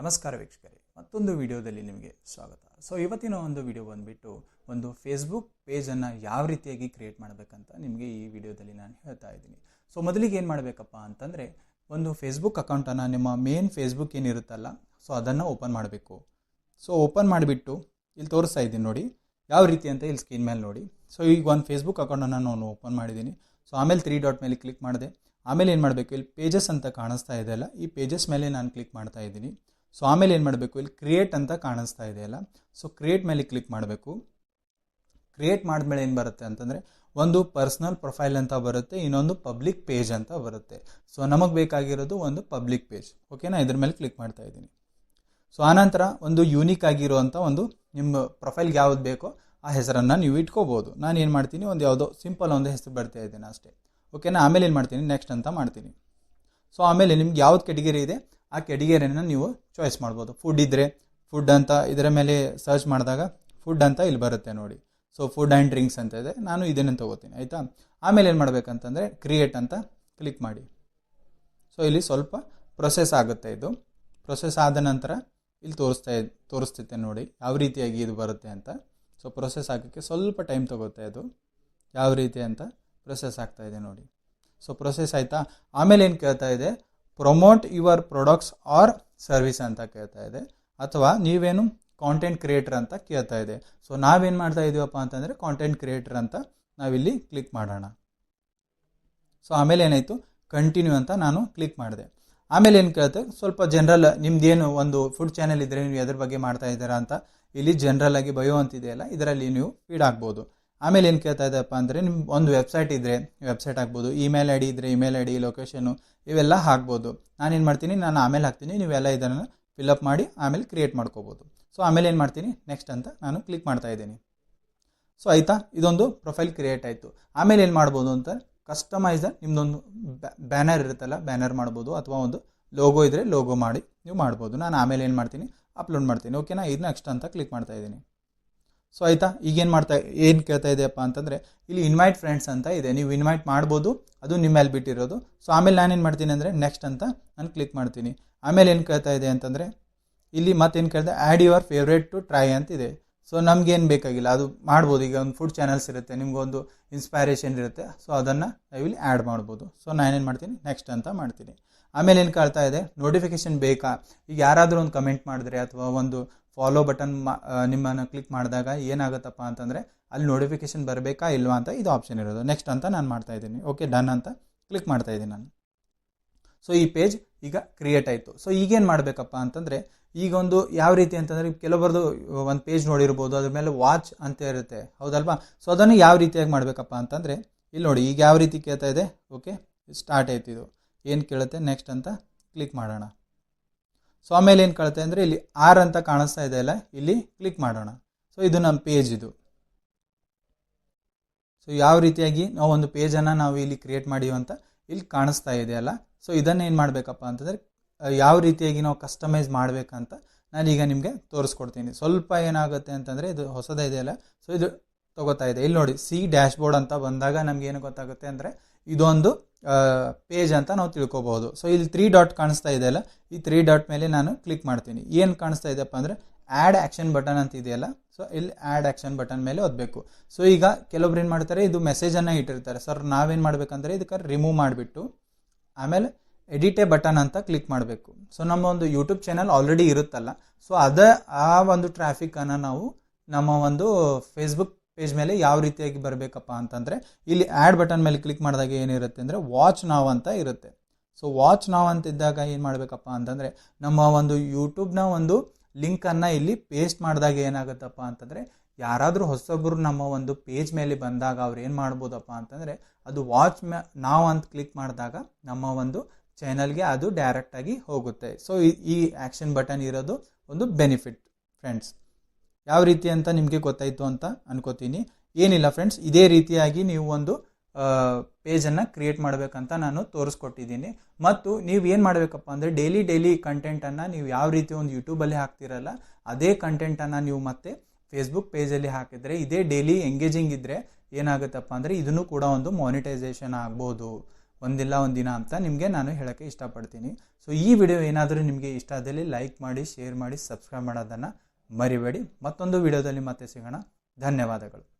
ನಮಸ್ಕಾರ ವೀಕ್ಷಕರೇ, ಮತ್ತೊಂದು ವಿಡಿಯೋದಲ್ಲಿ ನಿಮಗೆ ಸ್ವಾಗತ. ಸೊ ಇವತ್ತಿನ ಒಂದು ವಿಡಿಯೋ ಬಂದುಬಿಟ್ಟು ಒಂದು ಫೇಸ್ಬುಕ್ ಪೇಜನ್ನು ಯಾವ ರೀತಿಯಾಗಿ ಕ್ರಿಯೇಟ್ ಮಾಡಬೇಕಂತ ನಿಮಗೆ ಈ ವಿಡಿಯೋದಲ್ಲಿ ನಾನು ಹೇಳ್ತಾ ಇದ್ದೀನಿ. ಸೊ ಮೊದಲಿಗೆ ಏನು ಮಾಡಬೇಕಪ್ಪ ಅಂತಂದರೆ, ಒಂದು ಫೇಸ್ಬುಕ್ ಅಕೌಂಟನ್ನು ನಿಮ್ಮ ಮೇನ್ ಫೇಸ್ಬುಕ್ ಏನಿರುತ್ತಲ್ಲ ಸೊ ಅದನ್ನು ಓಪನ್ ಮಾಡಬೇಕು. ಸೊ ಓಪನ್ ಮಾಡಿಬಿಟ್ಟು ಇಲ್ಲಿ ತೋರಿಸ್ತಾ ಇದ್ದೀನಿ ನೋಡಿ, ಯಾವ ರೀತಿ ಅಂತ ಇಲ್ಲಿ ಸ್ಕ್ರೀನ್ ಮೇಲೆ ನೋಡಿ. ಸೊ ಈಗ ಒಂದು ಫೇಸ್ಬುಕ್ ಅಕೌಂಟನ್ನು ನಾನು ಓಪನ್ ಮಾಡಿದ್ದೀನಿ. ಸೊ ಆಮೇಲೆ ತ್ರೀ ಡಾಟ್ ಮೇಲೆ ಕ್ಲಿಕ್ ಮಾಡಿದೆ. ಆಮೇಲೆ ಏನು ಮಾಡಬೇಕು, ಇಲ್ಲಿ ಪೇಜಸ್ ಅಂತ ಕಾಣಿಸ್ತಾ ಇದೆಯಲ್ಲ ಈ ಪೇಜಸ್ ಮೇಲೆ ನಾನು ಕ್ಲಿಕ್ ಮಾಡ್ತಾ ಇದ್ದೀನಿ. ಸೊ ಆಮೇಲೆ ಏನು ಮಾಡಬೇಕು? ಇಲ್ಲಿ ಕ್ರಿಯೇಟ್ ಅಂತ ಕಾಣಿಸ್ತಾ ಇದೆಯಲ್ಲ ಸೊ ಕ್ರಿಯೇಟ್ ಮೇಲೆ ಕ್ಲಿಕ್ ಮಾಡಬೇಕು. ಕ್ರಿಯೇಟ್ ಮಾಡಿದ್ಮೇಲೆ ಏನು ಬರುತ್ತೆ ಅಂತಂದರೆ, ಒಂದು ಪರ್ಸ್ನಲ್ ಪ್ರೊಫೈಲ್ ಅಂತ ಬರುತ್ತೆ, ಇನ್ನೊಂದು ಪಬ್ಲಿಕ್ ಪೇಜ್ ಅಂತ ಬರುತ್ತೆ. ಸೊ ನಮಗೆ ಬೇಕಾಗಿರೋದು ಒಂದು ಪಬ್ಲಿಕ್ ಪೇಜ್ ಓಕೆನಾ ಇದ್ರ ಮೇಲೆ ಕ್ಲಿಕ್ ಮಾಡ್ತಾ ಇದ್ದೀನಿ. ಸೊ ಆನಂತರ ಒಂದು ಯೂನಿಕ್ ಆಗಿರುವಂಥ ಒಂದು ನಿಮ್ಮ ಪ್ರೊಫೈಲ್ಗೆ ಯಾವ್ದು ಬೇಕೋ ಆ ಹೆಸರನ್ನು ನೀವು ಇಟ್ಕೋಬೋದು. ನಾನು ಏನು ಮಾಡ್ತೀನಿ? ಒಂದು ಯಾವುದೋ ಸಿಂಪಲ್ ಒಂದು ಹೆಸರು ಬರ್ತಾ ಇದ್ದೇನೆ ಅಷ್ಟೇ. ಓಕೆನಾ ಆಮೇಲೆ ಏನು ಮಾಡ್ತೀನಿ? ನೆಕ್ಸ್ಟ್ ಅಂತ ಮಾಡ್ತೀನಿ. ಸೊ ಆಮೇಲೆ ನಿಮ್ಗೆ ಯಾವ್ದು ಕೆಟಗರಿ ಇದೆ? ಆ ಕೆಡಿಗೇರಿಯನ್ನು ನೀವು ಚಾಯ್ಸ್ ಮಾಡ್ಬೋದು. ಫುಡ್ ಇದ್ದರೆ ಫುಡ್ ಅಂತ ಇದರ ಮೇಲೆ ಸರ್ಚ್ ಮಾಡಿದಾಗ ಫುಡ್ ಅಂತ ಇಲ್ಲಿ ಬರುತ್ತೆ ನೋಡಿ. ಸೊ ಫುಡ್ ಆ್ಯಂಡ್ ಡ್ರಿಂಕ್ಸ್ ಅಂತ ಇದೆ. ನಾನು ಇದನ್ನು ತಗೋತೀನಿ, ಆಯಿತಾ? ಆಮೇಲೆ ಏನು ಮಾಡಬೇಕಂತಂದರೆ ಕ್ರಿಯೇಟ್ ಅಂತ ಕ್ಲಿಕ್ ಮಾಡಿ. ಸೊ ಇಲ್ಲಿ ಸ್ವಲ್ಪ ಪ್ರೊಸೆಸ್ ಆಗುತ್ತೆ ಇದು. ಪ್ರೊಸೆಸ್ ಆದ ನಂತರ ಇಲ್ಲಿ ತೋರಿಸ್ತಾ ತೋರಿಸ್ತೈತೆ ನೋಡಿ, ಯಾವ ರೀತಿಯಾಗಿ ಇದು ಬರುತ್ತೆ ಅಂತ. ಸೊ ಪ್ರೊಸೆಸ್ ಆಗೋಕ್ಕೆ ಸ್ವಲ್ಪ ಟೈಮ್ ತೊಗೋತಾ ಅದು ಯಾವ ರೀತಿ ಅಂತ ಪ್ರೊಸೆಸ್ ಇದೆ ನೋಡಿ. ಸೊ ಪ್ರೊಸೆಸ್ ಆಯಿತಾ? ಆಮೇಲೆ ಏನು ಕೇಳ್ತಾ ಇದೆ? Promote your products or service ಅಂತ ಕೇಳ್ತಾ ಇದೆ. ಅಥವಾ ನೀವೇನು ಕಾಂಟೆಂಟ್ ಕ್ರಿಯೇಟರ್ ಅಂತ ಕೇಳ್ತಾ ಇದೆ. ಸೊ ನಾವೇನು ಮಾಡ್ತಾ ಇದೀವಪ್ಪ ಅಂತಂದರೆ ಕಾಂಟೆಂಟ್ ಕ್ರಿಯೇಟರ್ ಅಂತ ನಾವಿಲ್ಲಿ ಕ್ಲಿಕ್ ಮಾಡೋಣ. ಸೊ ಆಮೇಲೆ ಏನಾಯಿತು? ಕಂಟಿನ್ಯೂ ಅಂತ ನಾನು ಕ್ಲಿಕ್ ಮಾಡಿದೆ. ಆಮೇಲೆ ಏನು ಕೇಳುತ್ತೆ ಸ್ವಲ್ಪ ಜನರಲ್ ನಿಮ್ಮದೇನು ಒಂದು ಫುಡ್ ಚಾನೆಲ್ ಇದ್ದರೆ ನೀವು ಎದ್ರ ಬಗ್ಗೆ ಮಾಡ್ತಾ ಇದ್ದೀರಾ ಅಂತ ಇಲ್ಲಿ ಜನರಲ್ ಆಗಿ ಬಯೋ ಅಂತಿದೆಯಲ್ಲ, ಇದರಲ್ಲಿ ನೀವು ಫೀಡ್ ಆಗ್ಬೋದು. ಆಮೇಲೆ ಏನು ಕೇಳ್ತಾ ಇದ್ದಪ್ಪ ಅಂದರೆ ನಿಮ್ಮ ಒಂದು ವೆಬ್ಸೈಟ್ ಇದ್ದರೆ ವೆಬ್ಸೈಟ್ ಹಾಕ್ಬೋದು ಇಮೇಲ್ ಐ ಡಿ ಇದ್ದರೆ ಇಮೇಲ್ ಐ ಡಿ ಲೊಕೇಶನು ಇವೆಲ್ಲ ಹಾಕ್ಬೋದು. ನಾನೇನು ಮಾಡ್ತೀನಿ, ನಾನು ಆಮೇಲೆ ಹಾಕ್ತೀನಿ, ನೀವೆಲ್ಲ ಇದನ್ನು ಫಿಲಪ್ ಮಾಡಿ ಆಮೇಲೆ ಕ್ರಿಯೇಟ್ ಮಾಡ್ಕೋಬೋದು. ಸೊ ಆಮೇಲೆ ಏನು ಮಾಡ್ತೀನಿ ನೆಕ್ಸ್ಟ್ ಅಂತ ನಾನು ಕ್ಲಿಕ್ ಮಾಡ್ತಾ ಇದ್ದೀನಿ. ಸೊ ಆಯಿತಾ? ಇದೊಂದು ಪ್ರೊಫೈಲ್ ಕ್ರಿಯೇಟ್ ಆಯಿತು. ಆಮೇಲೆ ಏನು ಮಾಡ್ಬೋದು ಅಂತ ಕಸ್ಟಮೈಸ್ ನಿಮ್ಮದೊಂದು ಬ್ಯಾನರ್ ಇರುತ್ತಲ್ಲ ಬ್ಯಾನರ್ ಮಾಡ್ಬೋದು, ಅಥವಾ ಒಂದು ಲೋಗೋ ಇದ್ದರೆ ಲೋಗೋ ಮಾಡಿ ನೀವು ಮಾಡ್ಬೋದು. ನಾನು ಆಮೇಲೆ ಏನು ಮಾಡ್ತೀನಿ ಅಪ್ಲೋಡ್ ಮಾಡ್ತೀನಿ. ಓಕೆನಾ ಇದು ನೆಕ್ಸ್ಟ್ ಅಂತ ಕ್ಲಿಕ್ ಮಾಡ್ತಾ ಇದ್ದೀನಿ. ಸೊ ಆಯಿತಾ? ಈಗೇನು ಮಾಡ್ತಾ ಏನು ಕೇಳ್ತಾ ಇದೆಯಪ್ಪ ಅಂತಂದರೆ, ಇಲ್ಲಿ ಇನ್ವೈಟ್ ಫ್ರೆಂಡ್ಸ್ ಅಂತ ಇದೆ. ನೀವು ಇನ್ವೈಟ್ ಮಾಡ್ಬೋದು. ಅದು ನಿಮ್ಮ ಮೇಲೆ ಬಿಟ್ಟಿರೋದು. ಸೊ ಆಮೇಲೆ ನಾನೇನು ಮಾಡ್ತೀನಿ ಅಂದರೆ ನೆಕ್ಸ್ಟ್ ಅಂತ ನಾನು ಕ್ಲಿಕ್ ಮಾಡ್ತೀನಿ. ಆಮೇಲೆ ಏನು ಕೇಳ್ತಾ ಇದೆ ಅಂತಂದರೆ, ಇಲ್ಲಿ ಮತ್ತೇನು ಕೇಳಿದೆ add your favourite to try ಅಂತಿದೆ ಸೊ ನಮಗೇನು ಬೇಕಾಗಿಲ್ಲ. ಅದು ಮಾಡ್ಬೋದು. ಈಗ ಒಂದು ಫುಡ್ ಚಾನಲ್ಸ್ ಇರುತ್ತೆ. ನಿಮಗೊಂದು ಇನ್ಸ್ಪೈರೇಷನ್ ಇರುತ್ತೆ. ಸೊ ಅದನ್ನು ನಾವಿಲ್ಲಿ ಆ್ಯಡ್ ಮಾಡ್ಬೋದು. ಸೊ ನಾನೇನು ಮಾಡ್ತೀನಿ? ನೆಕ್ಸ್ಟ್ ಅಂತ ಮಾಡ್ತೀನಿ. ಆಮೇಲೆ ಏನು ಕೇಳ್ತಾ ಇದೆ? ನೋಟಿಫಿಕೇಶನ್ ಬೇಕಾ? ಈಗ ಯಾರಾದರೂ ಒಂದು ಕಮೆಂಟ್ ಮಾಡಿದ್ರೆ ಅಥವಾ ಒಂದು ಫಾಲೋ ಬಟನ್ ಮಾ ನಿಮ್ಮನ್ನು ಕ್ಲಿಕ್ ಮಾಡಿದಾಗ ಏನಾಗುತ್ತಪ್ಪ ಅಂತಂದರೆ ಅಲ್ಲಿ ನೋಟಿಫಿಕೇಶನ್ ಬರಬೇಕಾ ಇಲ್ವಾ ಅಂತ ಇದು ಆಪ್ಷನ್ ಇರೋದು. ನೆಕ್ಸ್ಟ್ ಅಂತ ನಾನು ಮಾಡ್ತಾ ಇದ್ದೀನಿ. ಓಕೆ ಡನ್ ಅಂತ ಕ್ಲಿಕ್ ಮಾಡ್ತಾ ಇದ್ದೀನಿ ನಾನು. ಸೊ ಈ ಪೇಜ್ ಈಗ ಕ್ರಿಯೇಟ್ ಆಯಿತು. ಸೊ ಈಗೇನು ಮಾಡಬೇಕಪ್ಪ ಅಂತಂದರೆ ಈಗ ಒಂದು ಯಾವ ರೀತಿ ಅಂತಂದರೆ ಕೆಲವರದು ಒಂದು ಪೇಜ್ ನೋಡಿರ್ಬೋದು, ಅದ್ರ ಮೇಲೆ ವಾಚ್ ಅಂತ ಇರುತ್ತೆ. ಹೌದಲ್ವಾ? ಸೊ ಅದನ್ನು ಯಾವ ರೀತಿಯಾಗಿ ಮಾಡಬೇಕಪ್ಪ ಅಂತಂದರೆ ಇಲ್ಲಿ ನೋಡಿ, ಈಗ ಯಾವ ರೀತಿ ಕೇಳ್ತಾ ಇದೆ? ಓಕೆ ಸ್ಟಾರ್ಟ್ ಆಯ್ತು ಇದು. ಏನು ಕೇಳುತ್ತೆ? ನೆಕ್ಸ್ಟ್ ಅಂತ ಕ್ಲಿಕ್ ಮಾಡೋಣ. ಸೊ ಆಮೇಲೆ ಏನು ಕಳ್ತೆ ಅಂದರೆ ಇಲ್ಲಿ ಆರ್ ಅಂತ ಕಾಣಿಸ್ತಾ ಇದೆ ಅಲ್ಲ, ಇಲ್ಲಿ ಕ್ಲಿಕ್ ಮಾಡೋಣ. ಸೊ ಇದು ನಮ್ಮ ಪೇಜ್ ಇದು. ಸೊ ಯಾವ ರೀತಿಯಾಗಿ ನಾವು ಒಂದು ಪೇಜನ್ನು ನಾವು ಇಲ್ಲಿ ಕ್ರಿಯೇಟ್ ಮಾಡೀವಿ ಅಂತ ಇಲ್ಲಿ ಕಾಣಿಸ್ತಾ ಇದೆ ಅಲ್ಲ. ಸೊ ಇದನ್ನು ಏನು ಮಾಡಬೇಕಪ್ಪ ಅಂತಂದರೆ ಯಾವ ರೀತಿಯಾಗಿ ನಾವು ಕಸ್ಟಮೈಸ್ ಮಾಡಬೇಕಂತ ನಾನೀಗ ನಿಮಗೆ ತೋರಿಸ್ಕೊಡ್ತೀನಿ. ಸ್ವಲ್ಪ ಏನಾಗುತ್ತೆ ಅಂತಂದರೆ, ಇದು ಹೊಸದೇ ಇದೆಯಲ್ಲ ಸೊ ಇದು ತಗೋತಾ ಇದೆ. ಇಲ್ಲಿ ನೋಡಿ ಸಿ ಡ್ಯಾಶ್ಬೋರ್ಡ್ ಅಂತ ಬಂದಾಗ ನಮ್ಗೆ ಏನು ಗೊತ್ತಾಗುತ್ತೆ ಅಂದರೆ ಇದೊಂದು ಪೇಜ್ ಅಂತ ನಾವು ತಿಳ್ಕೊಬಹುದು. ಸೊ ಇಲ್ಲಿ ತ್ರೀ ಡಾಟ್ ಕಾಣಿಸ್ತಾ ಇದೆಯಲ್ಲ ಈ ತ್ರೀ ಡಾಟ್ ಮೇಲೆ ನಾನು ಕ್ಲಿಕ್ ಮಾಡ್ತೀನಿ. ಏನು ಕಾಣಿಸ್ತಾ ಇದೆಯಪ್ಪ ಅಂದರೆ ಆ್ಯಡ್ ಆ್ಯಕ್ಷನ್ ಬಟನ್ ಅಂತ ಇದೆಯಲ್ಲ? ಸೊ ಇಲ್ಲಿ ಆ್ಯಡ್ ಆ್ಯಕ್ಷನ್ ಬಟನ್ ಮೇಲೆ ಓದಬೇಕು. ಸೊ ಈಗ ಕೆಲವೊಬ್ರು ಏನು ಮಾಡ್ತಾರೆ, ಇದು ಮೆಸೇಜನ್ನು ಇಟ್ಟಿರ್ತಾರೆ. ಸರ್ ನಾವೇನು ಮಾಡಬೇಕಂದ್ರೆ, ಇದಕ್ಕೆ ರಿಮೂವ್ ಮಾಡಿಬಿಟ್ಟು, ಆಮೇಲೆ ಎಡಿಟೆ ಬಟನ್ ಅಂತ ಕ್ಲಿಕ್ ಮಾಡಬೇಕು. ಸೊ ನಮ್ಮ ಒಂದು ಯೂಟ್ಯೂಬ್ ಚಾನಲ್ ಆಲ್ರೆಡಿ ಇರುತ್ತಲ್ಲ? ಸೊ ಅದೇ, ಆ ಒಂದು ಟ್ರಾಫಿಕನ್ನು ನಾವು ನಮ್ಮ ಒಂದು ಫೇಸ್ಬುಕ್ ಪೇಜ್ ಮೇಲೆ ಯಾವ ರೀತಿಯಾಗಿ ಬರಬೇಕಪ್ಪ ಅಂತಂದರೆ, ಇಲ್ಲಿ ಆ್ಯಡ್ ಬಟನ್ ಮೇಲೆ ಕ್ಲಿಕ್ ಮಾಡಿದಾಗ ಏನಿರುತ್ತೆ ಅಂದರೆ ವಾಚ್ ನಾವ್ ಅಂತ ಇರುತ್ತೆ. ಸೊ ವಾಚ್ ನಾವ್ ಅಂತ ಇದ್ದಾಗ ಏನು ಮಾಡಬೇಕಪ್ಪ ಅಂತಂದರೆ, ನಮ್ಮ ಒಂದು ಯೂಟ್ಯೂಬ್ನ ಒಂದು ಲಿಂಕನ್ನು ಇಲ್ಲಿ ಪೇಸ್ಟ್ ಮಾಡಿದಾಗ ಏನಾಗುತ್ತಪ್ಪ ಅಂತಂದರೆ, ಯಾರಾದರೂ ಹೊಸೊಬ್ಬರು ನಮ್ಮ ಒಂದು ಪೇಜ್ ಮೇಲೆ ಬಂದಾಗ ಅವ್ರು ಏನು ಮಾಡ್ಬೋದಪ್ಪ ಅಂತಂದರೆ, ಅದು ವಾಚ್ ಮ್ಯಾ ನಾವು ಅಂತ ಕ್ಲಿಕ್ ಮಾಡಿದಾಗ ನಮ್ಮ ಒಂದು ಚಾನಲ್ಗೆ ಅದು ಡೈರೆಕ್ಟಾಗಿ ಹೋಗುತ್ತೆ. ಸೊ ಈ ಆ್ಯಕ್ಷನ್ ಬಟನ್ ಇರೋದು ಒಂದು ಬೆನಿಫಿಟ್ ಫ್ರೆಂಡ್ಸ್ ಯಾವ ರೀತಿ ಅಂತ ನಿಮಗೆ ಗೊತ್ತಾಯಿತು ಅಂತ ಅನ್ಕೋತೀನಿ. ಏನಿಲ್ಲ ಫ್ರೆಂಡ್ಸ್ ಇದೇ ರೀತಿಯಾಗಿ ನೀವು ಒಂದು ಪೇಜನ್ನು ಕ್ರಿಯೇಟ್ ಮಾಡಬೇಕಂತ ನಾನು ತೋರಿಸ್ಕೊಟ್ಟಿದ್ದೀನಿ. ಮತ್ತು ನೀವು ಏನು ಮಾಡಬೇಕಪ್ಪ ಅಂದರೆ ಡೈಲಿ ಡೈಲಿ ಕಂಟೆಂಟನ್ನು ನೀವು ಯಾವ ರೀತಿ ಒಂದು ಯೂಟ್ಯೂಬಲ್ಲಿ ಹಾಕ್ತಿರಲ್ಲ, ಅದೇ ಕಂಟೆಂಟನ್ನು ನೀವು ಮತ್ತೆ ಫೇಸ್ಬುಕ್ ಪೇಜಲ್ಲಿ ಹಾಕಿದರೆ, ಇದೇ ಡೈಲಿ ಎಂಗೇಜಿಂಗ್ ಇದ್ದರೆ ಏನಾಗುತ್ತಪ್ಪ ಅಂದರೆ ಇದನ್ನು ಕೂಡ ಒಂದು ಮಾನಿಟೈಸೇಷನ್ ಆಗ್ಬೋದು. ಒಂದಿಲ್ಲ, ಒಂದಿನ ಅಂತ ನಿಮಗೆ ನಾನು ಹೇಳೋಕ್ಕೆ ಇಷ್ಟಪಡ್ತೀನಿ. ಸೊ ಈ ವಿಡಿಯೋ ಏನಾದರೂ ನಿಮಗೆ ಇಷ್ಟ ಆದಲ್ಲಿ ಲೈಕ್ ಮಾಡಿ ಶೇರ್ ಮಾಡಿ ಸಬ್ಸ್ಕ್ರೈಬ್ ಮಾಡೋದನ್ನು ಮರಿಬೇಡಿ. ಮತ್ತೊಂದು ವಿಡಿಯೋದಲ್ಲಿ ಮತ್ತೆ ಸಿಗೋಣ. ಧನ್ಯವಾದಗಳು.